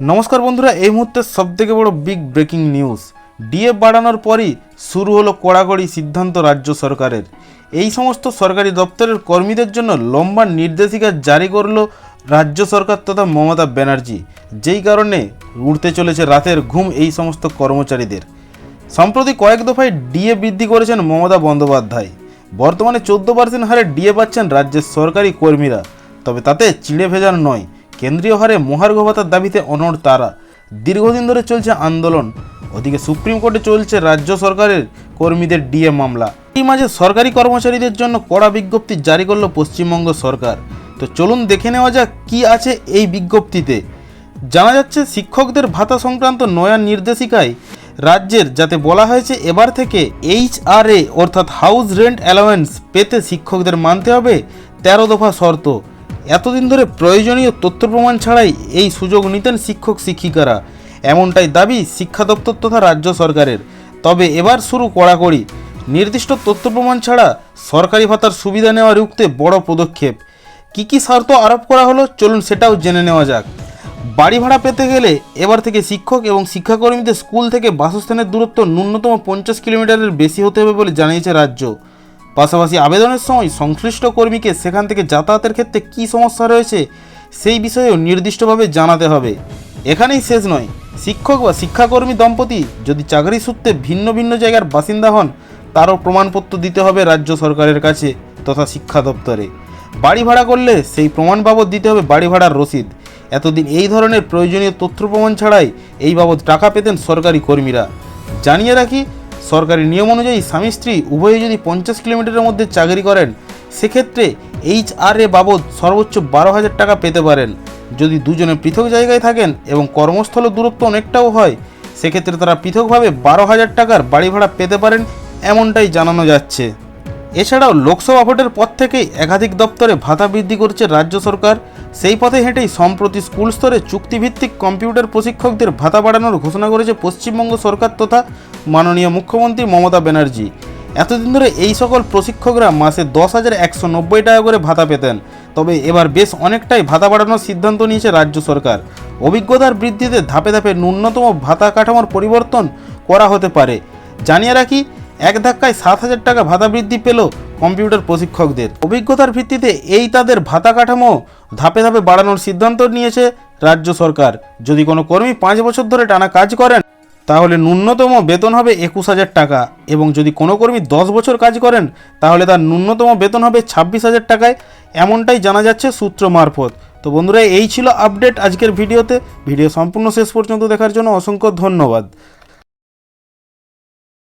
নমস্কার বন্ধুরা, এই মুহূর্তে সবথেকে বড় বিগ ব্রেকিং নিউজ ডিএফ বাড়ানোর পরই শুরু হলো কড়াকড়ি সিদ্ধান্ত রাজ্য সরকারের। এই সমস্ত সরকারি দপ্তরের কর্মীদের জন্য লম্বা নির্দেশিকা জারি করল রাজ্য সরকার তথা মমতা ব্যানার্জি। যেই কারণে উঠতে চলেছে রাতের ঘুম এই সমস্ত কর্মচারীদের। সম্প্রতি কয়েক দফায় ডিএ বৃদ্ধি করেছেন মমতা বন্দ্যোপাধ্যায়। বর্তমানে চোদ্দ পার্সেন্ট হারে ডিএ পাচ্ছেন রাজ্যের সরকারি কর্মীরা। তবে তাতে চিড়ে ভেজানো নয়। কেন্দ্রীয় হারে মহার্ঘ ভাতার দাবিতে অনড় তারা। দীর্ঘদিন ধরে চলছে আন্দোলন। ওদিকে সুপ্রিম কোর্টে চলছে রাজ্য সরকারের কর্মীদের ডিএ মামলা। এই মাঝে সরকারি কর্মচারীদের জন্য কড়া বিজ্ঞপ্তি জারি করল পশ্চিমবঙ্গ সরকার। তো চলুন দেখে নেওয়া যাক কী আছে এই বিজ্ঞপ্তিতে। জানা যাচ্ছে শিক্ষকদের ভাতা সংক্রান্ত নয়া নির্দেশিকায় রাজ্যের, যাতে বলা হয়েছে এবার থেকে এইচআরএ অর্থাৎ হাউস রেন্ট অ্যালাওয়েন্স, পেতে শিক্ষকদের মানতে হবে তেরো দফা শর্ত। এতদিন ধরে প্রয়োজনীয় তথ্য প্রমাণ ছাড়াই এই সুযোগ নিতেন শিক্ষক শিক্ষিকারা। এমনটাই দাবি শিক্ষা দপ্তর তথা রাজ্য সরকারের। তবে এবার শুরু কড়াকড়ি। নির্দিষ্ট তথ্য প্রমাণ ছাড়া সরকারি ভাতার সুবিধা নেওয়া রুখতে বড় পদক্ষেপ। কী কী শর্ত আরোপ করা হলো? চলুন সেটাও জেনে নেওয়া যাক। বাড়ি ভাড়া পেতে গেলে এবার থেকে শিক্ষক এবং শিক্ষাকর্মীদের স্কুল থেকে বাসস্থানের দূরত্ব ন্যূনতম পঞ্চাশ কিলোমিটারের বেশি হতে হবে বলে জানিয়েছে রাজ্য। পাশাপাশি আবেদনের সময় সংশ্লিষ্ট কর্মীকে সেখান থেকে যাতায়াতের ক্ষেত্রে কী সমস্যা রয়েছে সেই বিষয়েও নির্দিষ্টভাবে জানাতে হবে। এখানেই শেষ নয়। শিক্ষক বা শিক্ষাকর্মী দম্পতি যদি চাকরি সূত্রে ভিন্ন ভিন্ন জায়গার বাসিন্দা হন, তারও প্রমাণপত্র দিতে হবে রাজ্য সরকারের কাছে তথা শিক্ষা দপ্তরে। বাড়ি ভাড়া করলে সেই প্রমাণ বাবদ দিতে হবে বাড়ি ভাড়ার রসিদ। এতদিন এই ধরনের প্রয়োজনীয় তথ্য প্রমাণ ছাড়াই এই বাবদ টাকা পেতেন সরকারি কর্মীরা। জানিয়ে রাখি সরকারি নিয়ম অনুযায়ী স্বামী স্ত্রী উভয়ে যদি পঞ্চাশ কিলোমিটারের মধ্যে চাকরি করেন, সেক্ষেত্রে এইচ আর এ বাবদ সর্বোচ্চ বারো হাজার টাকা পেতে পারেন। যদি দুজনে পৃথক জায়গায় থাকেন এবং কর্মস্থল দূরত্ব অনেকটাও হয়, সেক্ষেত্রে তারা পৃথকভাবে বারো হাজার টাকার বাড়ি ভাড়া পেতে পারেন, এমনটাই জানানো যাচ্ছে। এছাড়াও লোকসভা ভোটের পর থেকেই একাধিক দপ্তরে ভাতা বৃদ্ধি করছে রাজ্য সরকার। সেই পথে হেঁটেই সম্প্রতি স্কুল স্তরে চুক্তিভিত্তিক কম্পিউটার প্রশিক্ষকদের ভাতা বাড়ানোর ঘোষণা করেছে পশ্চিমবঙ্গ সরকার তথা মাননীয় মুখ্যমন্ত্রী মমতা ব্যানার্জি। এতদিন ধরে এই সকল প্রশিক্ষকরা মাসে দশ হাজার একশো নব্বই টাকা করে ভাতা পেতেন। তবে এবার বেশ অনেকটাই ভাতা বাড়ানোর সিদ্ধান্ত নিয়েছে রাজ্য সরকার। অভিজ্ঞতার বৃদ্ধিতে ধাপে ধাপে ন্যূনতম ভাতা কাঠামোর পরিবর্তন করা হতে পারে। জানিয়ে রাখি এক ধাক্কায় সাত হাজার টাকা ভাতা বৃদ্ধি পেল কম্পিউটার প্রশিক্ষকদের। অভিজ্ঞতার ভিত্তিতে এই তাদের ভাতা কাঠামো ধাপে ধাপে বাড়ানোর সিদ্ধান্ত নিয়েছে রাজ্য সরকার। যদি কোনো কর্মী পাঁচ বছর ধরে টানা কাজ করেন, তাহলে ন্যূনতম বেতন হবে একুশ হাজার টাকা এবং যদি কোনো কর্মী দশ বছর কাজ করেন, তাহলে তার ন্যূনতম বেতন হবে ছাব্বিশ হাজার টাকায়। এমনটাই জানা যাচ্ছে সূত্র মারফত। তো বন্ধুরা, এই ছিল আপডেট আজকের ভিডিওতে। ভিডিও সম্পূর্ণ শেষ পর্যন্ত দেখার জন্য অসংখ্য ধন্যবাদ।